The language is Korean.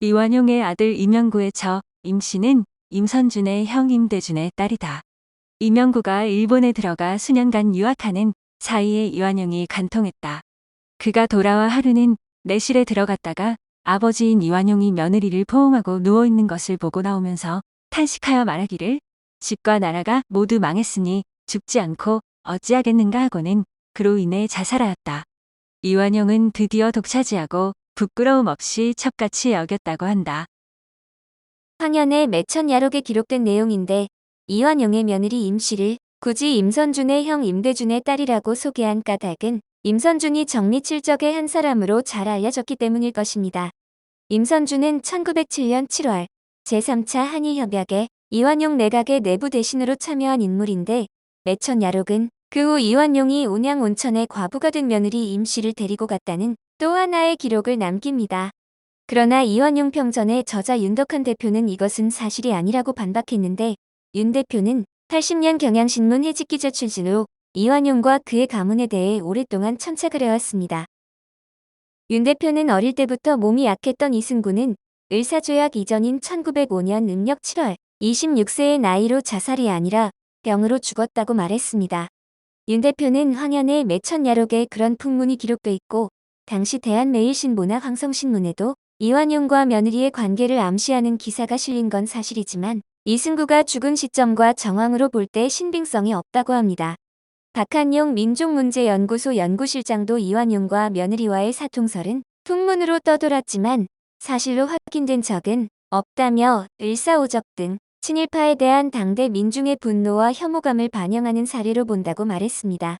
이완용의 아들 임영구의 저 임씨는 임선준의 형 임대준의 딸이다. 임영구가 일본에 들어가 수년간 유학하는 사이에 이완용이 간통했다. 그가 돌아와 하루는 내실에 들어갔다가 아버지인 이완용이 며느리를 포옹하고 누워있는 것을 보고 나오면서 탄식하여 말하기를 집과 나라가 모두 망했으니 죽지 않고 어찌하겠는가 하고는 그로 인해 자살하였다. 이완용은 드디어 독차지하고 부끄러움 없이 첩같이 여겼다고 한다. 황현의 매천 야록에 기록된 내용인데 이완용의 며느리 임씨를 굳이 임선준의 형 임대준의 딸이라고 소개한 까닭은 임선준이 정리칠적의 한 사람으로 잘 알려졌기 때문일 것입니다. 임선준은 1907년 7월 제3차 한일협약에 이완용 내각의 내부 대신으로 참여한 인물인데 매천 야록은 그 후 이완용이 온양 온천에 과부가 된 며느리 임씨를 데리고 갔다는 또 하나의 기록을 남깁니다. 그러나 이완용 평전의 저자 윤덕한 대표는 이것은 사실이 아니라고 반박했는데 윤 대표는 80년 경향신문 해직기자 출신으로 이완용과 그의 가문에 대해 오랫동안 천착을 해왔습니다. 윤 대표는 어릴 때부터 몸이 약했던 이승구는 의사조약 이전인 1905년 음력 7월 26세의 나이로 자살이 아니라 병으로 죽었다고 말했습니다. 윤 대표는 황현의 매천 야록에 그런 풍문이 기록돼 있고 당시 대한매일신보나 황성신문에도 이완용과 며느리의 관계를 암시하는 기사가 실린 건 사실이지만 이승구가 죽은 시점과 정황으로 볼 때 신빙성이 없다고 합니다. 박한용 민족문제연구소 연구실장도 이완용과 며느리와의 사통설은 풍문으로 떠돌았지만 사실로 확인된 적은 없다며 을사오적 등 친일파에 대한 당대 민중의 분노와 혐오감을 반영하는 사례로 본다고 말했습니다.